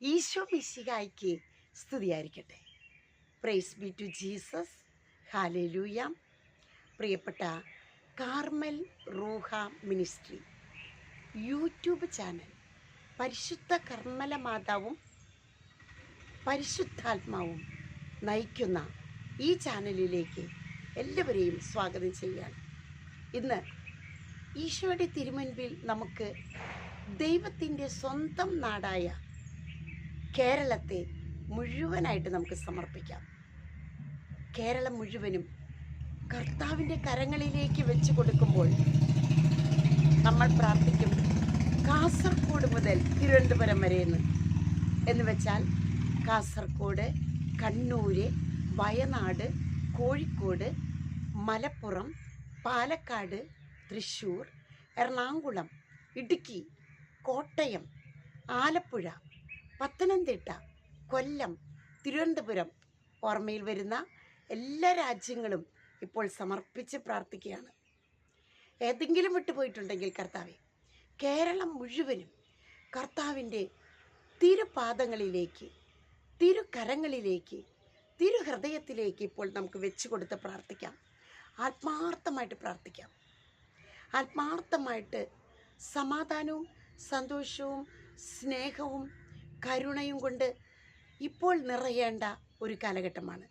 ഈശോ മിശികായ്ക്ക് സ്തുതിയായിരിക്കട്ടെ. Praise be to Jesus hallelujah പ്രിയപ്പെട്ട Carmel Ruha ministry YouTube channel. പരിശുദ്ധ കർമ്മല മാതാവും പരിശുദ്ധാത്മാവും നയിക്കുന്ന ഈ ചാനലിലേക്ക് എല്ലാവരെയും സ്വാഗതം ചെയ്യുകയാണ്. ഇന്ന് ഈശോയുടെ തിരുമുൻപിൽ നമുക്ക് ദൈവത്തിന്റെ സ്വന്തം നാടായ കേരളത്തെ മുഴുവനായിട്ട് നമുക്ക് സമർപ്പിക്കാം. കേരളം മുഴുവനും കർത്താവിന്റെ കരങ്ങളിലേക്ക് വെച്ച് കൊടുക്കുമ്പോൾ നമ്മൾ പ്രാർത്ഥിക്കും കാസർഗോഡ് മുതൽ തിരുവനന്തപുരം വരെ എന്ന്. എന്ന് വെച്ചാൽ കാസർഗോഡ് കണ്ണൂര് വയനാട് കോഴിക്കോട് മലപ്പുറം പാലക്കാട് തൃശ്ശൂർ എറണാകുളം ഇടുക്കി കോട്ടയം ആലപ്പുഴ പത്തനംതിട്ട കൊല്ലം തിരുവനന്തപുരം ഓർമ്മയിൽ വരുന്ന എല്ലാ രാജ്യങ്ങളും ഇപ്പോൾ സമർപ്പിച്ച് പ്രാർത്ഥിക്കുകയാണ്. ഏതെങ്കിലും വിട്ടുപോയിട്ടുണ്ടെങ്കിൽ കർത്താവെ കേരളം മുഴുവനും കർത്താവിന്റെ തിരുപാദങ്ങളിലേക്ക് തിരുകരങ്ങളിലേക്ക് തിരുഹൃദയത്തിലേക്ക് ഇപ്പോൾ നമുക്ക് വെച്ച് കൊടുത്ത് പ്രാർത്ഥിക്കാം. ആത്മാർത്ഥമായിട്ട് പ്രാർത്ഥിക്കാം. ആത്മാർത്ഥമായിട്ട് സമാധാനവും സന്തോഷവും സ്നേഹവും കരുണയും കൊണ്ട് ഇപ്പോൾ നിറയേണ്ട ഒരു കാലഘട്ടമാണ്.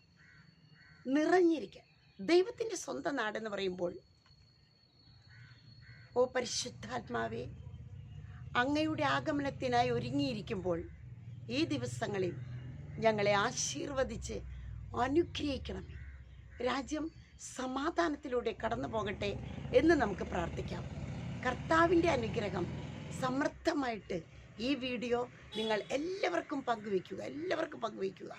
നിറഞ്ഞിരിക്കുക ദൈവത്തിന്റെ സ്വന്തം നാടെന്ന് പറയുമ്പോൾ ഓ പരിശുദ്ധാത്മാവേ അങ്ങയുടെ ആഗമനത്തിനായി ഒരുങ്ങിയിരിക്കുമ്പോൾ ഈ ദിവസങ്ങളിൽ ഞങ്ങളെ ആശീർവദിച്ച് അനുഗ്രഹിക്കണമേ. രാജ്യം സമാധാനത്തിലൂടെ കടന്നു പോകട്ടെ എന്ന് നമുക്ക് പ്രാർത്ഥിക്കാം. കർത്താവിന്റെ അനുഗ്രഹം സമൃദ്ധമായിട്ട് ഈ വീഡിയോ നിങ്ങൾ എല്ലാവർക്കും പങ്കുവയ്ക്കുക എല്ലാവർക്കും പങ്കുവയ്ക്കുക.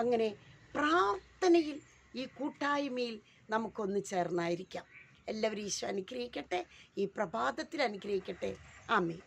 അങ്ങനെ പ്രാർത്ഥനയിൽ ഈ കൂട്ടായ്മയിൽ നമുക്കൊന്ന് ചേർന്നായിരിക്കാം. എല്ലാവരും ഈശോ അനുഗ്രഹിക്കട്ടെ ഈ പ്രഭാതത്തിൽ അനുഗ്രഹിക്കട്ടെ. ആമേ